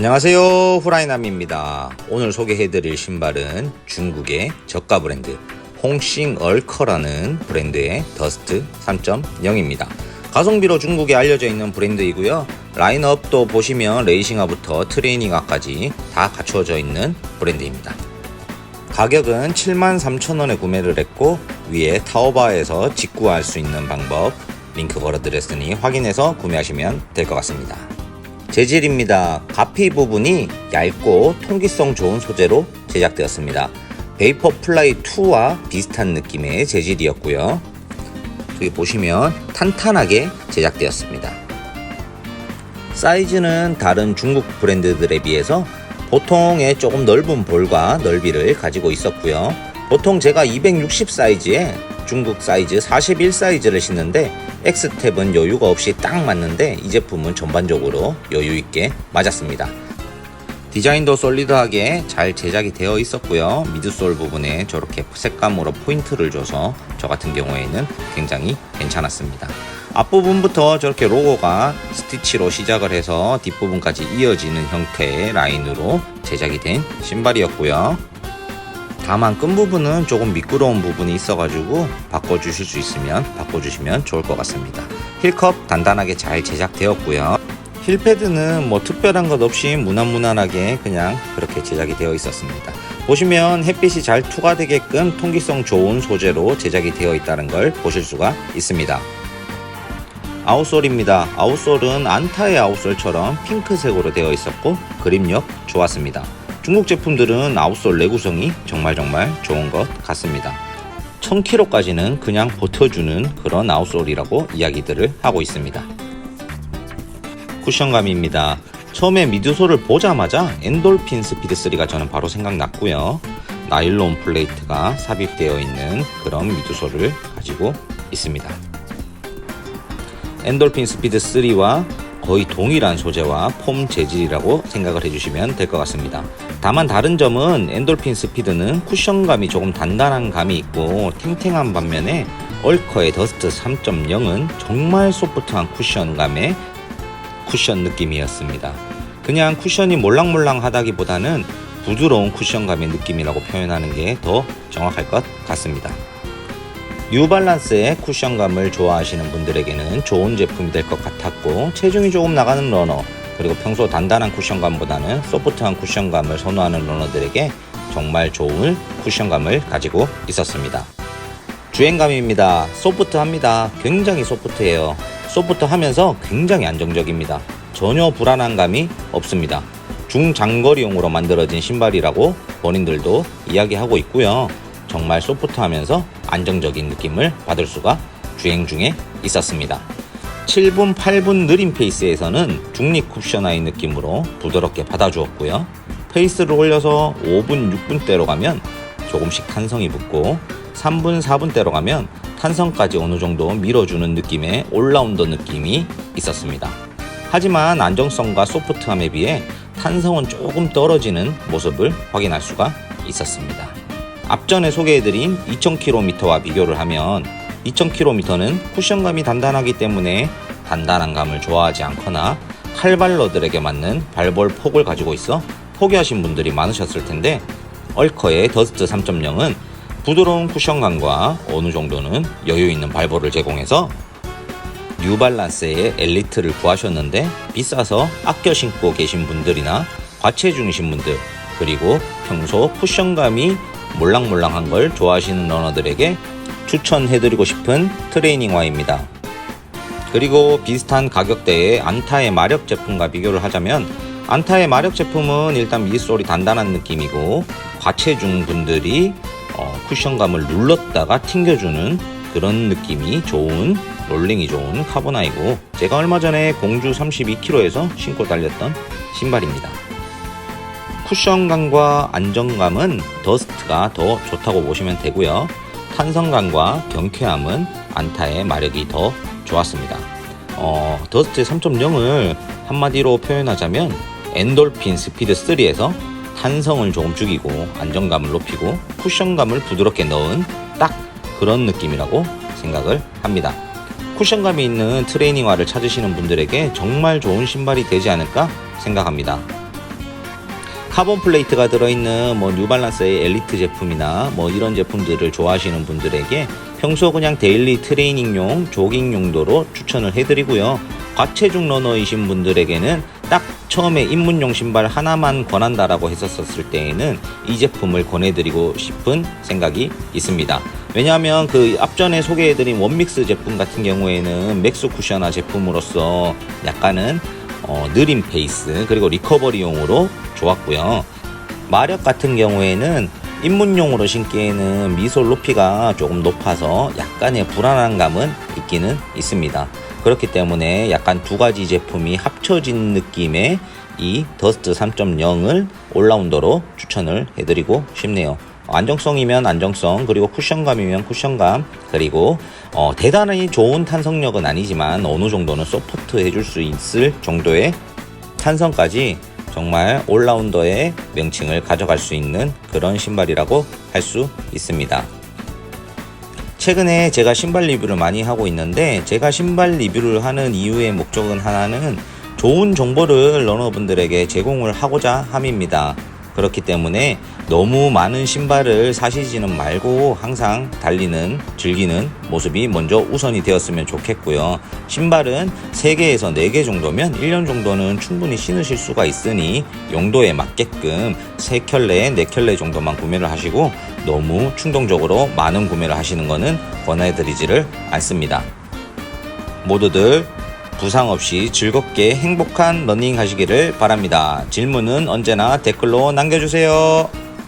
안녕하세요. 후라이남입니다. 오늘 소개해드릴 신발은 중국의 저가 브랜드 홍싱 얼커라는 브랜드의 더스트 3.0입니다. 가성비로 중국에 알려져 있는 브랜드이고요. 라인업도 보시면 레이싱화부터 트레이닝화까지 다 갖추어져 있는 브랜드입니다. 가격은 73,000원에 구매를 했고 위에 타오바에서 직구할 수 있는 방법 링크 걸어드렸으니 확인해서 구매하시면 될 것 같습니다 재질입니다. 가피 부분이 얇고 통기성 좋은 소재로 제작되었습니다. 베이퍼 플라이 2와 비슷한 느낌의 재질이었고요. 여기 보시면 탄탄하게 제작되었습니다. 사이즈는 다른 중국 브랜드들에 비해서 보통의 조금 넓은 볼과 넓이를 가지고 있었고요. 보통 제가 260 사이즈에 중국 사이즈 41 사이즈를 신는데 X탭은 여유가 없이 딱 맞는데 이 제품은 전반적으로 여유 있게 맞았습니다. 디자인도 솔리드하게 잘 제작이 되어 있었고요. 미드솔 부분에 저렇게 색감으로 포인트를 줘서 저 같은 경우에는 굉장히 괜찮았습니다. 앞부분부터 저렇게 로고가 스티치로 시작을 해서 뒷부분까지 이어지는 형태의 라인으로 제작이 된 신발이었고요. 다만 끝부분은 조금 미끄러운 부분이 있어가지고 바꿔주실 수 있으면 바꿔주시면 좋을 것 같습니다. 힐컵 단단하게 잘 제작되었고요. 힐패드는 뭐 특별한 것 없이 무난무난하게 그냥 그렇게 제작이 되어 있었습니다. 보시면 햇빛이 잘 투과되게끔 통기성 좋은 소재로 제작이 되어 있다는 걸 보실 수가 있습니다. 아웃솔입니다. 아웃솔은 안타의 아웃솔처럼 핑크색으로 되어 있었고 그립력 좋았습니다. 중국 제품들은 아웃솔 내구성이 정말 정말 좋은 것 같습니다. 1000km까지는 그냥 버텨주는 그런 아웃솔이라고 이야기들을 하고 있습니다. 쿠션감입니다. 처음에 미드솔을 보자마자 엔돌핀 스피드 3가 저는 바로 생각났고요. 나일론 플레이트가 삽입되어 있는 그런 미드솔을 가지고 있습니다. 엔돌핀 스피드 3와 거의 동일한 소재와 폼 재질이라고 생각을 해주시면 될 것 같습니다. 다만 다른 점은 엔돌핀 스피드는 쿠션감이 조금 단단한 감이 있고 탱탱한 반면에 얼커의 더스트 3.0은 정말 소프트한 쿠션감의 쿠션 느낌이었습니다. 그냥 쿠션이 몰랑몰랑하다기보다는 부드러운 쿠션감의 느낌이라고 표현하는 게 더 정확할 것 같습니다. 뉴발란스의 쿠션감을 좋아하시는 분들에게는 좋은 제품이 될 것 같았고 체중이 조금 나가는 러너 그리고 평소 단단한 쿠션감보다는 소프트한 쿠션감을 선호하는 러너들에게 정말 좋은 쿠션감을 가지고 있었습니다. 주행감입니다. 소프트합니다. 굉장히 소프트해요. 소프트하면서 굉장히 안정적입니다. 전혀 불안한 감이 없습니다. 중장거리용으로 만들어진 신발이라고 본인들도 이야기하고 있고요. 정말 소프트하면서 안정적인 느낌을 받을 수가 주행 중에 있었습니다. 7분, 8분 느린 페이스에서는 중립 쿠션아의 느낌으로 부드럽게 받아주었고요. 페이스를 올려서 5분, 6분대로 가면 조금씩 탄성이 붙고 3분, 4분대로 가면 탄성까지 어느 정도 밀어주는 느낌의 올라운더 느낌이 있었습니다. 하지만 안정성과 소프트함에 비해 탄성은 조금 떨어지는 모습을 확인할 수가 있었습니다. 앞전에 소개해드린 2000km와 비교를 하면 2000km는 쿠션감이 단단하기 때문에 단단한 감을 좋아하지 않거나 칼발러들에게 맞는 발볼 폭을 가지고 있어 포기하신 분들이 많으셨을 텐데 얼커의 더스트 3.0은 부드러운 쿠션감과 어느 정도는 여유 있는 발볼을 제공해서 뉴발란스의 엘리트를 구하셨는데 비싸서 아껴 신고 계신 분들이나 과체중이신 분들 그리고 평소 쿠션감이 몰랑몰랑한 걸 좋아하시는 러너들에게 추천해드리고 싶은 트레이닝화입니다. 그리고 비슷한 가격대의 안타의 마력 제품과 비교를 하자면 안타의 마력 제품은 일단 미솔이 단단한 느낌이고 과체중 분들이 어, 쿠션감을 눌렀다가 튕겨주는 그런 느낌이 좋은 롤링이 좋은 카보나이고 제가 얼마 전에 공주 32km에서 신고 달렸던 신발입니다. 쿠션감과 안정감은 더스트가 더 좋다고 보시면 되고요. 탄성감과 경쾌함은 안타의 마력이 더 좋았습니다. 어, 더스트 3.0을 한마디로 표현하자면 엔돌핀 스피드 3에서 탄성을 조금 죽이고 안정감을 높이고 쿠션감을 부드럽게 넣은 딱 그런 느낌이라고 생각을 합니다. 쿠션감이 있는 트레이닝화를 찾으시는 분들에게 정말 좋은 신발이 되지 않을까 생각합니다. 카본 플레이트가 들어있는 뭐 뉴발란스의 엘리트 제품이나 뭐 이런 제품들을 좋아하시는 분들에게 평소 그냥 데일리 트레이닝용 조깅 용도로 추천을 해드리고요. 과체중 러너이신 분들에게는 딱 처음에 입문용 신발 하나만 권한다라고 했었을 때에는 이 제품을 권해드리고 싶은 생각이 있습니다. 왜냐하면 그 앞전에 소개해드린 원믹스 제품 같은 경우에는 맥스 쿠셔나 제품으로서 약간은 어, 느린 페이스 그리고 리커버리용으로 좋았고요. 마력 같은 경우에는 입문용으로 신기에는 미솔 높이가 조금 높아서 약간의 불안한 감은 있기는 있습니다. 그렇기 때문에 약간 두 가지 제품이 합쳐진 느낌의 이 더스트 3.0을 올라운더로 추천을 해드리고 싶네요. 안정성이면 안정성 그리고 쿠션감이면 쿠션감 그리고 어, 대단히 좋은 탄성력은 아니지만 어느 정도는 서포트 해줄 수 있을 정도의 탄성까지 정말 올라운더의 명칭을 가져갈 수 있는 그런 신발이라고 할 수 있습니다. 최근에 제가 신발 리뷰를 많이 하고 있는데 제가 신발 리뷰를 하는 이유의 목적은 하나는 좋은 정보를 러너분들에게 제공을 하고자 함입니다. 그렇기 때문에 너무 많은 신발을 사시지는 말고 항상 달리는, 즐기는 모습이 먼저 우선이 되었으면 좋겠고요. 신발은 3개에서 4개 정도면 1년 정도는 충분히 신으실 수가 있으니 용도에 맞게끔 3켤레, 4켤레 정도만 구매를 하시고 너무 충동적으로 많은 구매를 하시는 것은 권해드리지를 않습니다. 모두들 부상 없이 즐겁게 행복한 러닝 하시기를 바랍니다. 질문은 언제나 댓글로 남겨주세요.